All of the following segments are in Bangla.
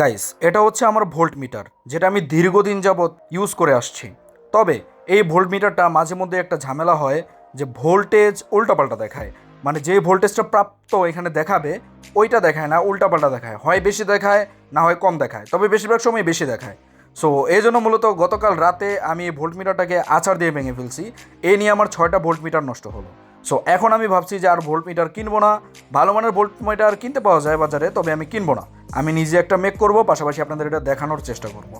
গাইস এটা হচ্ছে আমার ভোল্ট মিটার যেটা আমি দীর্ঘদিন যাবৎ ইউজ করে আসছি। তবে এই ভোল্ট মিটারটা মাঝে মধ্যে একটা ঝামেলা হয় যে ভোল্টেজ উল্টাপাল্টা দেখায়। মানে যে ভোল্টেজটা প্রাপ্ত এখানে দেখাবে, ওইটা দেখায় না, উল্টাপাল্টা দেখায়। হয় বেশি দেখায়, না হয় কম দেখায়। তবে বেশিরভাগ সময় বেশি দেখায়। সো এই জন্য মূলত গতকাল রাতে আমি ভোল্ট মিটারটাকে আচার দিয়ে ভেঙে ফেলছি। এই নিয়ে আমার ছয়টা ভোল্ট মিটার নষ্ট হলো। সো এখন আমি ভাবছি যে আর ভোল্ট মিটার কিনবো না। ভালো মানের ভোল্ট মিটার কিনতে পাওয়া যায় বাজারে, তবে আমি কিনবো না। আমি নিজে একটা মেক করব, পাশাপাশি আপনাদের এটা দেখানোর চেষ্টা করব।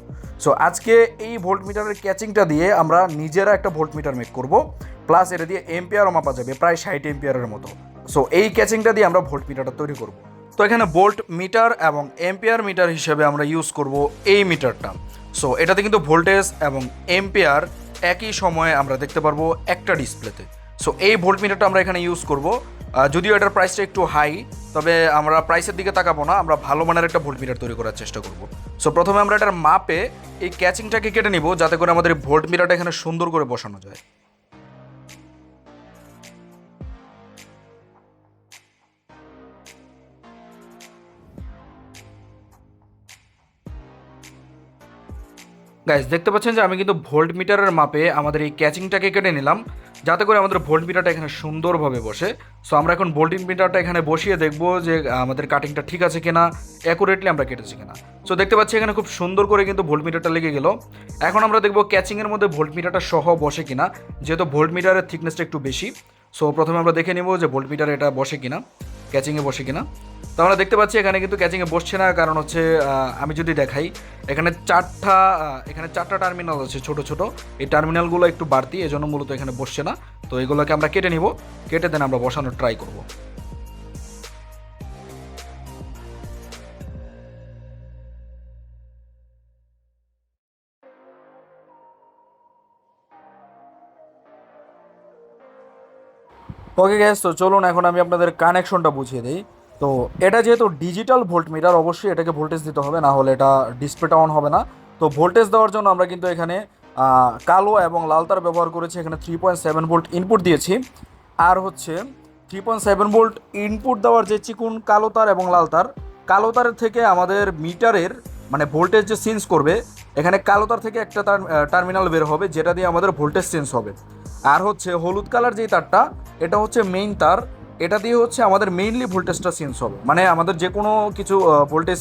সো আজকে এই ভোল্ট মিটারের ক্যাচিংটা দিয়ে আমরা নিজেরা একটা ভোল্ট মিটার মেক করব। প্লাস এটা দিয়ে এম্পিয়ারও মাপা যাবে, প্রায় ষাট এম্পিয়ারের মতো। সো এই ক্যাচিংটা দিয়ে আমরা ভোল্ট মিটারটা তৈরি করব। তো এখানে ভোল্ট মিটার এবং এম্পিয়ার মিটার হিসেবে আমরা ইউজ করব এই মিটারটা সো এটাতে কিন্তু ভোল্টেজ এবং এম্পিয়ার একই সময়ে আমরা দেখতে পারব একটা ডিসপ্লেতে সো এই ভোল্ট মিটারটা আমরা এখানে ইউজ করব। যদিও এটার প্রাইসটা একটু হাই তবে আমরা প্রাইসের দিকে তাকাবো না, আমরা ভালো মানের একটা ভোল্ট মিটার তৈরি করার চেষ্টা করব। সো প্রথমে আমরা এটার মাপে এই ক্যাচিংটাকে কেটে নিব, যাতে করে আমাদের ভোল্ট মিটারটা এখানে সুন্দর করে বসানো যায়। গাইজ দেখতে পাচ্ছেন যে আমি কিন্তু ভোল্ট মিটারের মাপে আমাদের এই ক্যাচিংটাকে কেটে নিলাম। যাতে করে আমাদের ভোল্ট মিটারটা এখানে সুন্দরভাবে বসে। সো আমরা এখন ভোল্ট মিটারটা এখানে বসিয়ে দেখব যে আমাদের কাটিংটা ঠিক আছে কিনা অ্যাকুরেটলি আমরা কেটেছি কিনা। সো দেখতে পাচ্ছি এখানে খুব সুন্দর করে কিন্তু ভোল্ট মিটারটা লেগে গেল। এখন আমরা দেখব ক্যাচিংয়ের মধ্যে ভোল্ট মিটারটা সহ বসে কিনা, যেহেতু ভোল্ট মিটারের থিকনেসটা একটু বেশি। সো প্রথমে আমরা দেখে নেব যে ভোল্ট মিটার এটা বসে কিনা ক্যাচিংয়ে বসে কিনা। তো আমরা দেখতে পাচ্ছি এখানে কিন্তু ক্যাচিংয়ে বসছে না, কারণ হচ্ছে আমি যদি দেখাই, এখানে চারটা এখানে চারটা টার্মিনাল আছে ছোট ছোট। এই টার্মিনালগুলো একটু বাড়তি, এজন্য মূলত এখানে বসছে না। তো এগুলোকে আমরা কেটে নিব, কেটে দেন আমরা বসানোর ট্রাই করব। ওকে গ্যাস তো চলুন, এখন আমি আপনাদের কানেকশনটা বুঝিয়ে দিই। তো এটা যেহেতু ডিজিটাল ভোল্ট মিটার অবশ্যই এটাকে ভোল্টেজ দিতে হবে, না হলে এটা ডিসপ্লেটা অন হবে না। তো ভোল্টেজ দেওয়ার জন্য আমরা কিন্তু এখানে কালো এবং লাল তার ব্যবহার করেছি, এখানে three point seven volt input দিয়েছি। আর হচ্ছে three point seven volt input দেওয়ার যে চিকুন কালো তার এবং লাল তার, কালো তারের থেকে আমাদের মিটারের মানে ভোল্টেজ যে চেঞ্জ করবে, এখানে কালো তার থেকে একটা তার টার্মিনাল বের হবে, যেটা দিয়ে আমাদের ভোল্টেজ চেঞ্জ হবে। আর হচ্ছে হলুদ কালার যেই তারটা, এটা হচ্ছে মেইন তার এটা দিয়ে হচ্ছে আমাদের মেইনলি ভোল্টেজটা চেঞ্জ হবে। মানে আমাদের যে কোনো কিছু ভোল্টেজ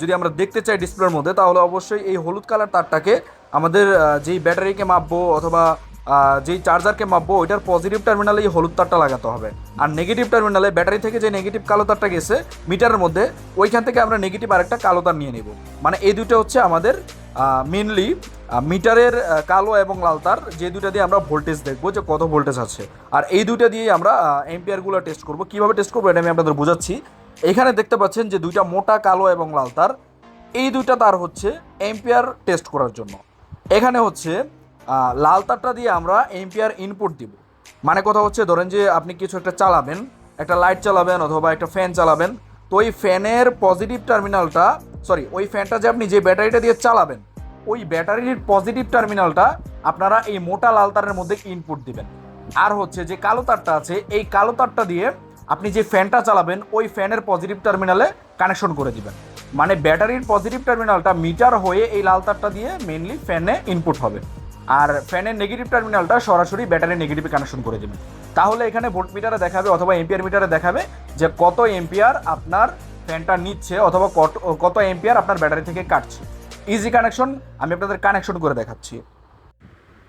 যদি আমরা দেখতে চাই ডিসপ্লের মধ্যে, তাহলে অবশ্যই এই হলুদ কালার তারটাকে আমাদের যেই ব্যাটারিকে মাপবো অথবা যেই চার্জারকে মাপবো, ওইটার পজিটিভ টার্মিনালে এই হলুদ তারটা লাগাতে হবে। আর নেগেটিভ টার্মিনালে ব্যাটারি থেকে যে নেগেটিভ কালো তারটা গেছে, মিটারের মধ্যে, ওইখান থেকে আমরা নেগেটিভ আরেকটা কালো তার নিয়ে নেব। মানে এই দুটো হচ্ছে আমাদের মেনলি মিটারের কালো এবং লাল তার, যে দুটো দিয়ে আমরা ভোল্টেজ দেখব যে কত ভোল্টেজ আছে। আর এই দুটো দিয়েই আমরা এম্পিয়ারগুলো টেস্ট করব। কীভাবে টেস্ট করব এটা আমি আপনাদের বোঝাচ্ছি। এখানে দেখতে পাচ্ছেন যে দুইটা মোটা, কালো এবং লাল তার। এই দুইটা তার হচ্ছে এম্পিয়ার টেস্ট করার জন্য। এখানে হচ্ছে লাল তারটা দিয়ে আমরা এম্পিয়ার ইনপুট দিব। মানে কথা হচ্ছে, ধরেন যে আপনি কিছু একটা চালাবেন, একটা লাইট চালাবেন অথবা একটা ফ্যান চালাবেন। তো ওই ফ্যানের পজিটিভ টার্মিনালটা সরি ওই ফ্যানটা যে আপনি যে ব্যাটারিটা দিয়ে চালাবেন ওই ব্যাটারির পজিটিভ টার্মিনালটা আপনারা এই মোটা লাল তারের মধ্যে ইনপুট দিবেন। আর হচ্ছে যে কালো তারটা আছে, এই কালো তারটা দিয়ে আপনি যে ফ্যানটা চালাবেন, ওই ফ্যানের পজিটিভ টার্মিনালে কানেকশন করে দিবেন। মানে ব্যাটারির পজিটিভ টার্মিনালটা মিটার হয়ে এই লাল তারটা দিয়ে মেনলি ফ্যানে ইনপুট হবে। আর ফ্যানের নেগেটিভ টার্মিনালটা সরাসরি ব্যাটারি নেগেটিভে কানেকশন করে দেবেন। তাহলে এখানে ভোল্ট মিটারে দেখাবে অথবা এম্পিয়ার মিটারে দেখাবে যে কত এম্পিয়ার আপনার ফ্যানটা নিচ্ছে অথবা কত কত এম্পিয়ার আপনার ব্যাটারি থেকে কাটছে। ইজি কানেকশন আমি আপনাদের কানেকশন করে দেখাচ্ছি।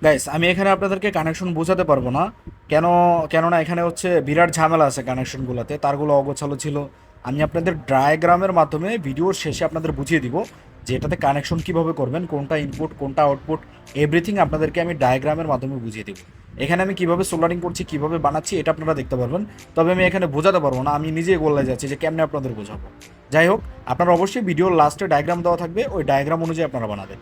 গাইস আমি এখানে আপনাদেরকে কানেকশন বোঝাতে পারব না। কেন, কেননা এখানে হচ্ছে বিরাট ঝামেলা আছে কানেকশনগুলোতে তারগুলো অগোছালো ছিল। আমি আপনাদের ডায়াগ্রামের মাধ্যমে ভিডিওর শেষে আপনাদের বুঝিয়ে দিব। যে এটাতে কানেকশন কীভাবে করবেন, কোনটা ইনপুট কোনটা আউটপুট এভরিথিং আপনাদেরকে আমি ডায়াগ্রামের মাধ্যমে বুঝিয়ে দেবো। এখানে আমি কীভাবে সোল্ডারিং করছি, কীভাবে বানাচ্ছি, এটা আপনারা দেখতে পারবেন। তবে আমি এখানে বোঝাতে পারব না, আমি নিজেই গোল্লায় যাচ্ছি যে কেমনে আপনাদের বোঝাবো। যাই হোক, আপনারা অবশ্যই ভিডিওর লাস্টে ডায়াগ্রাম দেওয়া থাকবে, ওই ডায়াগ্রাম অনুযায়ী আপনারা বানাবেন।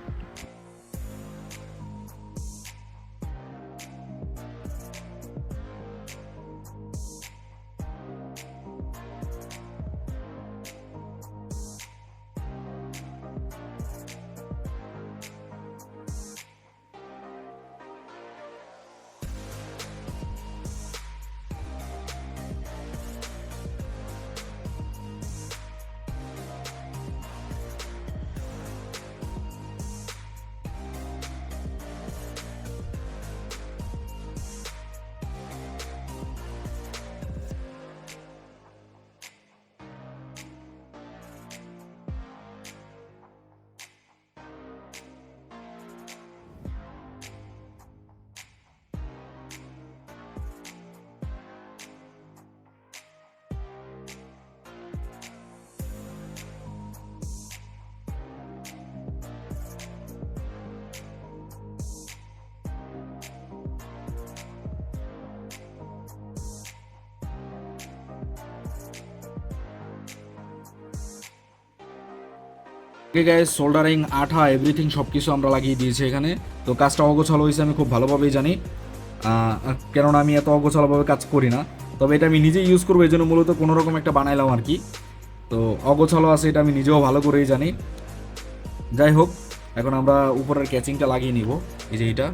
গাইস সোল্ডারিং আঠা এভরিথিং সব কিছু আমরা লাগিয়ে দিয়েছি এখানে। তো কাজটা অগোছালো হয়েছে, আমি খুব ভালোভাবেই জানি। কেননা আমি এত অগোছালোভাবে কাজ করি না। তবে এটা আমি নিজে ইউজ করব এই জন্য মূলত কোনো রকম একটা বানাইলাম আর কি। তো অগোছালো আছে এটা আমি নিজেও ভালো করেই জানি। যাই হোক, এখন আমরা উপরের ক্যাচিংটা লাগিয়ে নিব। এই যে এটা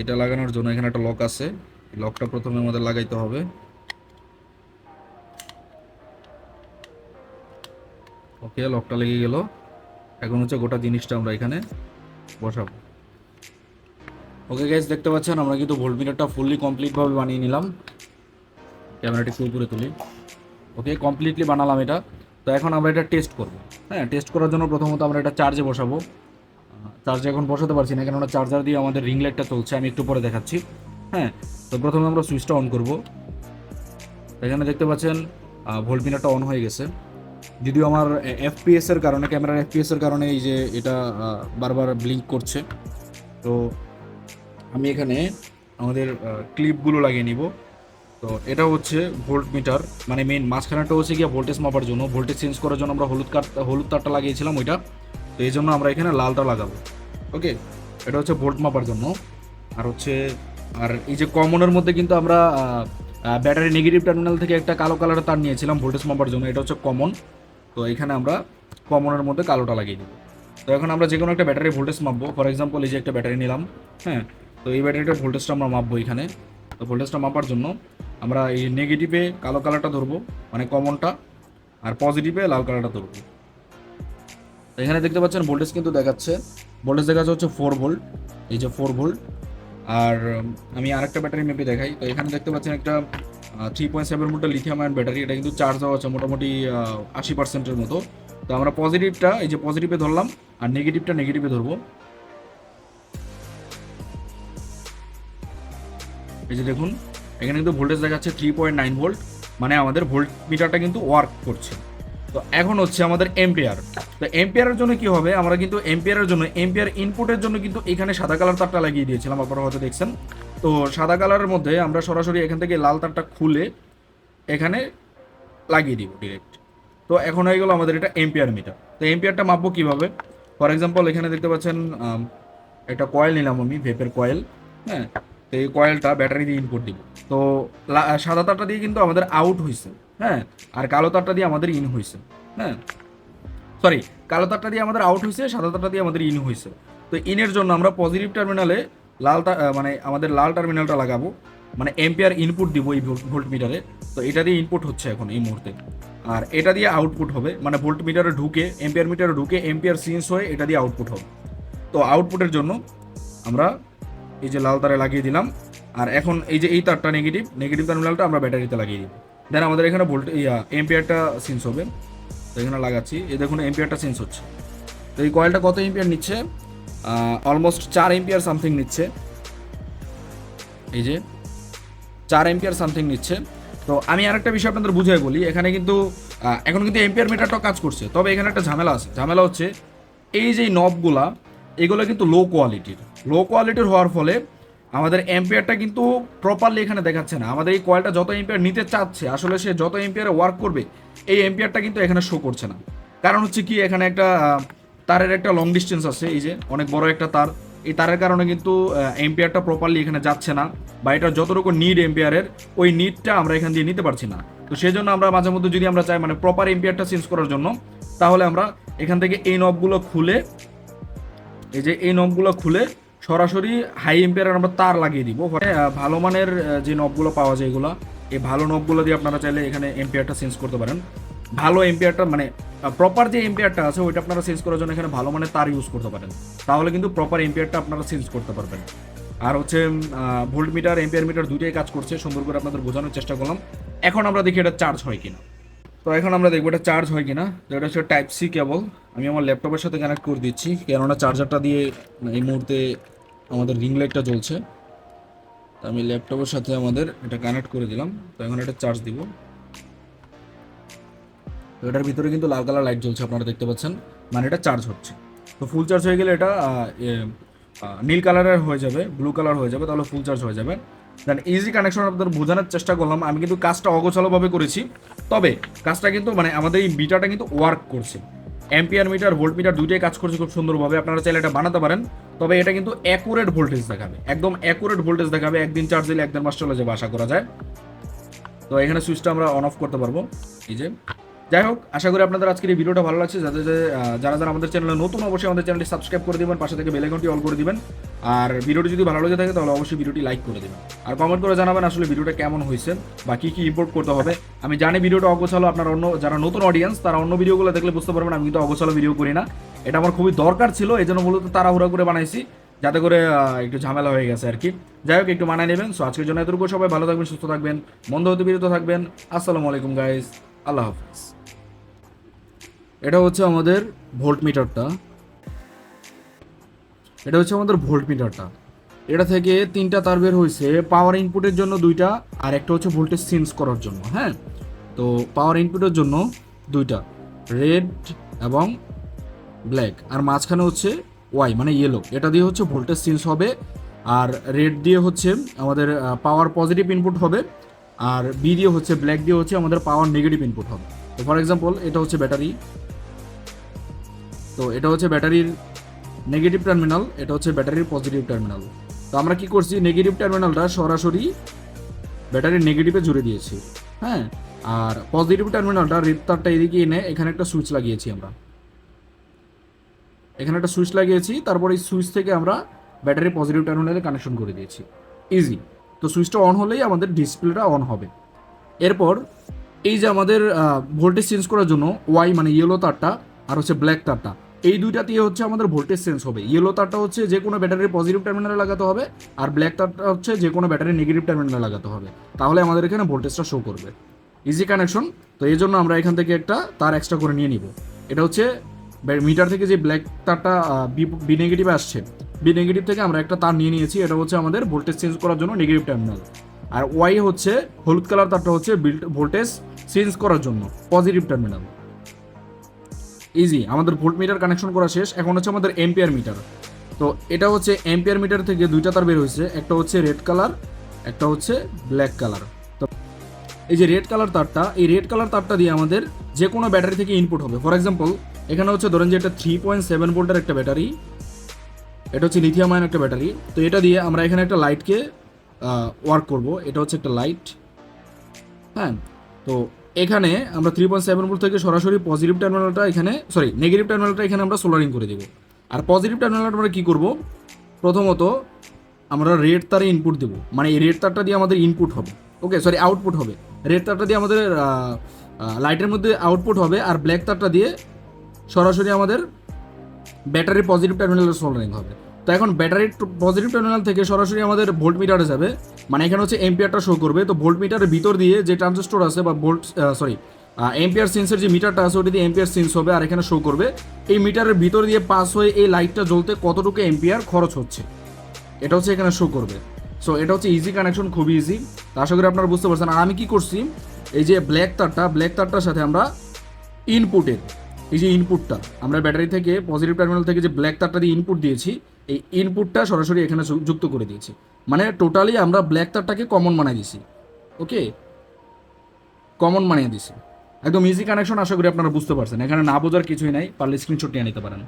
এটা লাগানোর জন্য এখানে একটা লক আছে। লকটা প্রথমে আমাদের লাগাইতে হবে। ওকে, লকটা লেগে গেল। এখন হচ্ছে গোটা জিনিসটা আমরা এখানে বসাবো। ওকে গ্যাস দেখতে পাচ্ছেন, আমরা কিন্তু ভোল্টমিটারটা ফুললি কমপ্লিটভাবে বানিয়ে নিলাম। ক্যামেরাটি একটু উপরে তুলি। ওকে কমপ্লিটলি বানালাম এটা। তো এখন আমরা এটা টেস্ট করব। হ্যাঁ টেস্ট করার জন্য প্রথমত আমরা এটা চার্জে বসাবো। চার্জে এখন বসাতে পারছি না, কেননা চার্জার দিয়ে আমাদের রিং লাইটটা চলছে, আমি একটু পরে দেখাচ্ছি। হ্যাঁ তো প্রথমে আমরা সুইচটা অন করব। এখানে দেখতে পাচ্ছেন ভোল্টমিটারটা অন হয়ে গেছে। যদিও আমার এফপিএস এর কারণে, ক্যামেরার এফপিএস এর কারণে এই যে এটা বারবার ব্লিঙ্ক করছে। তো আমি এখানে আমাদের ক্লিপগুলো লাগিয়ে নিব। তো এটা হচ্ছে ভোল্ট মিটার মানে মেন মাঝখানেটা হচ্ছে গিয়ে ভোল্টেজ মাপার জন্য। ভোল্টেজ চেঞ্জ করার জন্য আমরা হলুদ কাঠ, হলুদ তারটা লাগিয়েছিলাম ওইটা। তো এই জন্য আমরা এখানে লালটা লাগাবো। ওকে? এটা হচ্ছে ভোল্ট মাপার জন্য। আর হচ্ছে, আর এই যে কমনের মধ্যে কিন্তু আমরা ব্যাটারি নেগেটিভ টার্মিনাল থেকে একটা কালো কালারের তার নিয়েছিলাম ভোল্টেজ মাপার জন্য। এটা হচ্ছে কমন তো এখানে আমরা কমনের মধ্যে কালোটা লাগিয়ে দেবো। তো এখন আমরা যে কোনো একটা ব্যাটারি ভোল্টেজ মাপবো। ফর এক্সাম্পল এই যে একটা ব্যাটারি নিলাম হ্যাঁ? তো এই ব্যাটারিটার ভোল্টেজটা আমরা মাপবো এখানে। তো ভোল্টেজটা মাপার জন্য আমরা এই নেগেটিভে কালো কালারটা ধরবো মানে কমনটা আর পজিটিভে লাল কালারটা ধরবো। এখানে দেখতে পাচ্ছেন ভোল্টেজ কিন্তু দেখাচ্ছে। ভোল্টেজ দেখাচ্ছে হচ্ছে ফোর ভোল্ট এই যে ফোর ভোল্ট আর আমি আরেকটা ব্যাটারি মেপে দেখাই। তো এখানে দেখতে পাচ্ছেন একটা থ্রি পয়েন্ট সেভেন ভোল্টের লিথিয়াম আয়ন ব্যাটারি। এটা কিন্তু চার্জ দেওয়া আছে মোটামুটি আশি পার্সেন্টের মতো। তো আমরা পজিটিভটা এই যে পজিটিভে ধরলাম, আর নেগেটিভটা নেগেটিভে ধরবো। এই যে দেখুন, এখানে কিন্তু ভোল্টেজ দেখাচ্ছে থ্রি পয়েন্ট নাইন ভোল্ট মানে আমাদের ভোল্ট মিটারটা কিন্তু ওয়ার্ক করছে। তো এখন হচ্ছে আমাদের এম্পিয়ার তো এম্পিয়ারের জন্য কি হবে? আমরা কিন্তু এম্পিয়ারের জন্য এম্পিয়ার ইনপুটের জন্য কিন্তু এখানে সাদা কালার তারটা লাগিয়ে দিয়েছিলাম, আপনারা হয়তো দেখছেন। তো সাদা কালারের মধ্যে আমরা সরাসরি এখান থেকে লাল তারটা খুলে এখানে লাগিয়ে দিব ডিরেক্ট তো এখন হয়ে গেল আমাদের এটা এম্পিয়ার মিটার তো এম্পিয়ারটা মাপবো কীভাবে? ফর এক্সাম্পল এখানে দেখতে পাচ্ছেন একটা কয়েল নিলাম আমি ভেপের কয়েল হ্যাঁ? তো এই কয়েলটা ব্যাটারি দিয়ে ইনপুট দিব। তো সাদা তারটা দিয়ে কিন্তু আমাদের আউট হয়েছে হ্যাঁ আর কালো তারটা দিয়ে আমাদের ইন হয়েছে হ্যাঁ। সরি কালো তারটা দিয়ে আমাদের আউট হয়েছে সাদা তারটা দিয়ে আমাদের ইন হয়েছে তো ইনের জন্য আমরা পজিটিভ টার্মিনালে লাল মানে আমাদের লাল টার্মিনালটা লাগাবো মানে এম্পিয়ার ইনপুট দিব এই ভোল্ট মিটারে তো এটা দিয়ে ইনপুট হচ্ছে এখন এই মুহূর্তে। আর এটা দিয়ে আউটপুট হবে মানে ভোল্ট মিটারে ঢুকে এম্পিয়ার মিটারে ঢুকে এম্পিয়ার সিন্স হয়ে এটা দিয়ে আউটপুট হবে। তো আউটপুটের জন্য আমরা এই যে লাল তারে লাগিয়ে দিলাম, আর এখন এই যে এই তারটা নেগেটিভ নেগেটিভ টার্মিনালটা আমরা ব্যাটারিতে লাগিয়ে দিব। দেন আমাদের এখানে ভোল্ট ইয়া এম্পিয়ারটা সেন্স হবে। তো এখানে লাগাচ্ছি। এই দেখুন এম্পিয়ারটা সেন্স হচ্ছে। তো এই কয়েলটা কত এম্পিয়ার নিচ্ছে? অলমোস্ট চার এম্পিয়ার সামথিং নিচ্ছে। এই যে, চার এম্পিয়ার সামথিং নিচ্ছে। তো আমি আরেকটা বিষয় আপনাদের বুঝাই বলি। এখানে কিন্তু এখন কিন্তু এম্পিয়ার মিটারটা কাজ করছে। তবে এখানে একটা ঝামেলা আছে। ঝামেলা হচ্ছে, এই যে নবগুলা এগুলো কিন্তু লো কোয়ালিটির লো কোয়ালিটির হওয়ার ফলে আমাদের এম্পিয়ারটা কিন্তু প্রপারলি এখানে দেখাচ্ছে না। আমাদের এই কয়েলটা যত এম্পিয়ার নিতে চাচ্ছে, আসলে সে যত এম্পিয়ারে ওয়ার্ক করবে, এই এম্পিয়ারটা কিন্তু এখানে শো করছে না। কারণ হচ্ছে কি, এখানে একটা তারের একটা লং ডিস্টেন্স আছে, এই যে অনেক বড় একটা তার। এই তারের কারণে কিন্তু এম্পিয়ারটা প্রপারলি এখানে যাচ্ছে না, বা এটা যতটুকু নিড এম্পিয়ারের ওই নিডটা আমরা এখান দিয়ে নিতে পারছি না। তো সেই জন্য আমরা মাঝে মধ্যে যদি আমরা চাই মানে প্রপার এম্পিয়ারটা চেঞ্জ করার জন্য, তাহলে আমরা এখান থেকে এই নবগুলো খুলে, এই যে এই নবগুলো খুলে সরাসরি হাই এম্পিয়ারের আমরা তার লাগিয়ে দিব। ভালো মানের যে নবগুলো পাওয়া যায় এগুলো, এই ভালো নবগুলো দিয়ে আপনারা চাইলে এখানে এম্পিয়ারটা চেঞ্জ করতে পারেন। ভালো এম্পিয়ারটা মানে প্রপার যে এম্পিয়ারটা আছে, ওইটা আপনারা চেঞ্জ করার জন্য এখানে ভালো মানের তার ইউজ করতে পারেন। তাহলে কিন্তু প্রপার এম্পিয়ারটা আপনারা চেঞ্জ করতে পারবেন। আর হচ্ছে ভোল্ট মিটার এম্পিয়ার মিটার দুইটাই কাজ করছে, সুন্দর করে আপনাদের বোঝানোর চেষ্টা করলাম। এখন আমরা দেখি এটা চার্জ হয় কিনা। তো এখন আমরা দেখব এটা চার্জ হয় কিনা। তো এটা হচ্ছে টাইপ সি কেবল আমি আমার ল্যাপটপের সাথে কানেক্ট করে দিচ্ছি, কেননা চার্জারটা দিয়ে এই মুহূর্তে আমাদের রিং লাইটটা জ্বলছে। তো আমি ল্যাপটপের সাথে আমাদের এটা কানেক্ট করে দিলাম। তো এখন এটা চার্জ দিব। তো এটার ভিতরে কিন্তু লাল কালার লাইট জ্বলছে, আপনারা দেখতে পাচ্ছেন। মানে এটা চার্জ হচ্ছে। তো ফুল চার্জ হয়ে গেলে এটা নীল কালারের হয়ে যাবে ব্লু কালার হয়ে যাবে, তাহলে ফুল চার্জ হয়ে যাবে। দেন ইজি কানেকশন আপনাদের বোঝানোর চেষ্টা করলাম। আমি কিন্তু কাজটা অগোছালোভাবে করেছি। তবে কাজটা কিন্তু মানে আমাদের এই মিটারটা কিন্তু ওয়ার্ক করছে। অ্যাম্পিয়ার মিটার ভোল্ট মিটার দুইটাই কাজ করছে খুব সুন্দরভাবে, আপনারা চাইলে এটা বানাতে পারেন। তবে এটা কিন্তু অ্যাকুরেট ভোল্টেজ দেখাবে, একদম অ্যাকুরেট ভোল্টেজ দেখাবে, একদিন চার্জ দিলে একদিন মাস চলে যাবে, আশা করা যায়। তো এখানে সুইচটা আমরা অন অফ করতে পারব। এই যে যাই হোক, আশা করি আপনাদের আজকের এই ভিডিওটা ভালো লাগছে। যাদের যারা যারা আমাদের চ্যানেলে নতুন, অবশ্যই আমাদের চ্যানেলটি সাবস্ক্রাইব করে দেবেন, পাশে থেকে বেল আইকনটি অল করে দিবেন। আর ভিডিওটি যদি ভালো লেগে থাকে, তাহলে অবশ্যই ভিডিওটি লাইক করে দেবেন। আর কমেন্ট করে জানাবেন আসলে ভিডিওটা কেমন হয়েছে বা কী কী ইম্পোর্ট করতে হবে। আমি জানি ভিডিওটা অগোছালো, আপনার অন্য, যারা নতুন অডিয়েন্স তারা অন্য ভিডিওগুলো দেখলে বুঝতে পারবেন, আমি কিন্তু অগোছালো ভিডিও করি না। এটা আমার খুবই দরকার ছিল এই জন্য মূলত তাড়াহুড়া করে বানাইছি, যাতে করে একটু ঝামেলা হয়ে গেছে আর কি। যাই হোক, একটু মানায় নেবেন। সো আজকের জন্য এতটুকু সবাই ভালো থাকবেন, সুস্থ থাকবেন মন্দ হতে বিরত থাকবেন। আসসালামু আলাইকুম গাইজ আল্লাহ হাফিজ। এটা হচ্ছে আমাদের ভোল্ট মিটারটা এটা হচ্ছে আমাদের ভোল্ট মিটারটা এটা থেকে তিনটা তার বের হয়েছে পাওয়ার ইনপুটের জন্য দুইটা, আর একটা হচ্ছে ভোল্টেজ চেঞ্জ করার জন্য হ্যাঁ? তো পাওয়ার ইনপুটের জন্য দুইটা রেড এবং ব্ল্যাক আর মাঝখানে হচ্ছে ওয়াই মানে ইয়েলো এটা দিয়ে হচ্ছে ভোল্টেজ চেঞ্জ হবে, আর রেড দিয়ে হচ্ছে আমাদের পাওয়ার পজিটিভ ইনপুট হবে, আর বি দিয়ে হচ্ছে ব্ল্যাক দিয়ে হচ্ছে আমাদের পাওয়ার নেগেটিভ ইনপুট হবে। তো ফর এক্সাম্পল এটা হচ্ছে ব্যাটারি তো এটা হচ্ছে ব্যাটারির নেগেটিভ টার্মিনাল এটা হচ্ছে ব্যাটারির পজিটিভ টার্মিনাল তো আমরা কি করছি? নেগেটিভ টার্মিনালটা সরাসরি ব্যাটারির নেগেটিভে জুড়ে দিয়েছি হ্যাঁ? আর পজিটিভ টার্মিনালটা রেড তারটা এদিকে এনে এখানে একটা সুইচ লাগিয়েছি আমরা। এখানে একটা সুইচ লাগিয়েছি, তারপর এই সুইচ থেকে আমরা ব্যাটারি পজিটিভ টার্মিনালে কানেকশন করে দিয়েছি। ইজি তো সুইচটা অন হলেই আমাদের ডিসপ্লেটা অন হবে। এরপর এই যে আমাদের ভোল্টেজ চেঞ্জ করার জন্য ওয়াই মানে ইয়েলো তারটা আর হচ্ছে ব্ল্যাক তারটা। এই দুইটা দিয়ে হচ্ছে আমাদের ভোল্টেজ চেঞ্জ হবে। ইয়েলো তারটা হচ্ছে যে কোনো ব্যাটারির পজিটিভ টার্মিনালে লাগাতে হবে, আর ব্ল্যাক তারটা হচ্ছে যে কোনো ব্যাটারির নেগেটিভ টার্মিনালে লাগাতে হবে। তাহলে আমাদের এখানে ভোল্টেজটা শো করবে। ইজি কানেকশন তো এই জন্য আমরা এখান থেকে একটা তার এক্সট্রা করে নিয়ে নিব। এটা হচ্ছে মিটার থেকে যে ব্ল্যাক তারটা বি নেগেটিভে আসছে বি নেগেটিভ থেকে আমরা একটা তার নিয়ে নিয়েছি। এটা হচ্ছে আমাদের ভোল্টেজ চেঞ্জ করার জন্য নেগেটিভ টার্মিনাল আর ওয়াই হচ্ছে হলুদ কালার তারটা হচ্ছে ভোল্টেজ চেঞ্জ করার জন্য পজিটিভ টার্মিনাল ইজি আমাদের ভোল্ট মিটার কানেকশন করা শেষ। এখন হচ্ছে আমাদের এম্পিয়ার মিটার তো এটা হচ্ছে এম্পিয়ার মিটার থেকে দুইটা তার বের হয়েছে। একটা হচ্ছে রেড কালার একটা হচ্ছে ব্ল্যাক কালার তো এই যে রেড কালার তারটা, এই রেড কালার তারটা দিয়ে আমাদের যে কোনো ব্যাটারি থেকে ইনপুট হবে। ফর এক্সাম্পল এখানে হচ্ছে ধরেন যে এটা থ্রি পয়েন্ট সেভেন ভোল্টের একটা ব্যাটারি, এটা হচ্ছে লিথিয়াম আয়ন একটা ব্যাটারি। তো এটা দিয়ে আমরা এখানে একটা লাইটকে ওয়ার্ক করব। এটা হচ্ছে একটা লাইট হ্যাঁ? তো এখানে আমরা থ্রি পয়েন্ট সেভেন ভোল্ট থেকে সরাসরি পজিটিভ টার্মিনালটা এখানে সরি নেগেটিভ টার্মিনালটা এখানে আমরা সোলারিং করে দেবো। আর পজিটিভ টার্মিনালটা আমরা কী করব? প্রথমত আমরা রেড তারে ইনপুট দেবো। মানে এই রেড তারটা দিয়ে আমাদের ইনপুট হবে। ওকে সরি আউটপুট হবে। রেড তারটা দিয়ে আমাদের লাইটের মধ্যে আউটপুট হবে আর ব্ল্যাক তারটা দিয়ে সরাসরি আমাদের ব্যাটারির পজিটিভ টার্মিনালে সোলারিং হবে। তো এখন ব্যাটারির পজিটিভ টার্মিনাল থেকে সরাসরি আমাদের ভোল্ট মিটারে যাবে। মানে এখানে হচ্ছে এম্পিয়ারটা শো করবে। তো ভোল্ট মিটারের ভিতর দিয়ে যে ট্রানজিস্টর আছে বা ভোল্ট সরি এম্পিয়ার সেন্সের যে মিটারটা আছে ওটা দিয়ে এম্পিয়ার সেন্স হবে আর এখানে শো করবে। এই মিটারের ভিতর দিয়ে পাস হয়ে এই লাইটটা জ্বলতে কতটুকু এম্পিয়ার খরচ হচ্ছে। এটা হচ্ছে এখানে শো করবে। সো এটা হচ্ছে ইজি কানেকশন খুবই ইজি আশা করি আপনারা বুঝতে পারছেন। আর আমি কি করছি, এই যে ব্ল্যাক তারটা ব্ল্যাক তারটার সাথে আমরা ইনপুটের এই যে ইনপুটটা আমরা ব্যাটারি থেকে পজিটিভ টার্মিনাল থেকে যে ব্ল্যাক তারটা দিয়ে ইনপুট দিয়েছি এই ইনপুটটা সরাসরি এখানে যুক্ত করে দিয়েছি। মানে টোটালি আমরা ব্ল্যাক তারটাকে কমন বানিয়ে দিছি ওকে কমন বানিয়ে দিছি একদম ইজি কানেকশন আশা করি আপনারা বুঝতে পারছেন। এখানে না বোঝার কিছুই নাই। পারলে স্ক্রিনশট নিয়ে নিতে পারেন।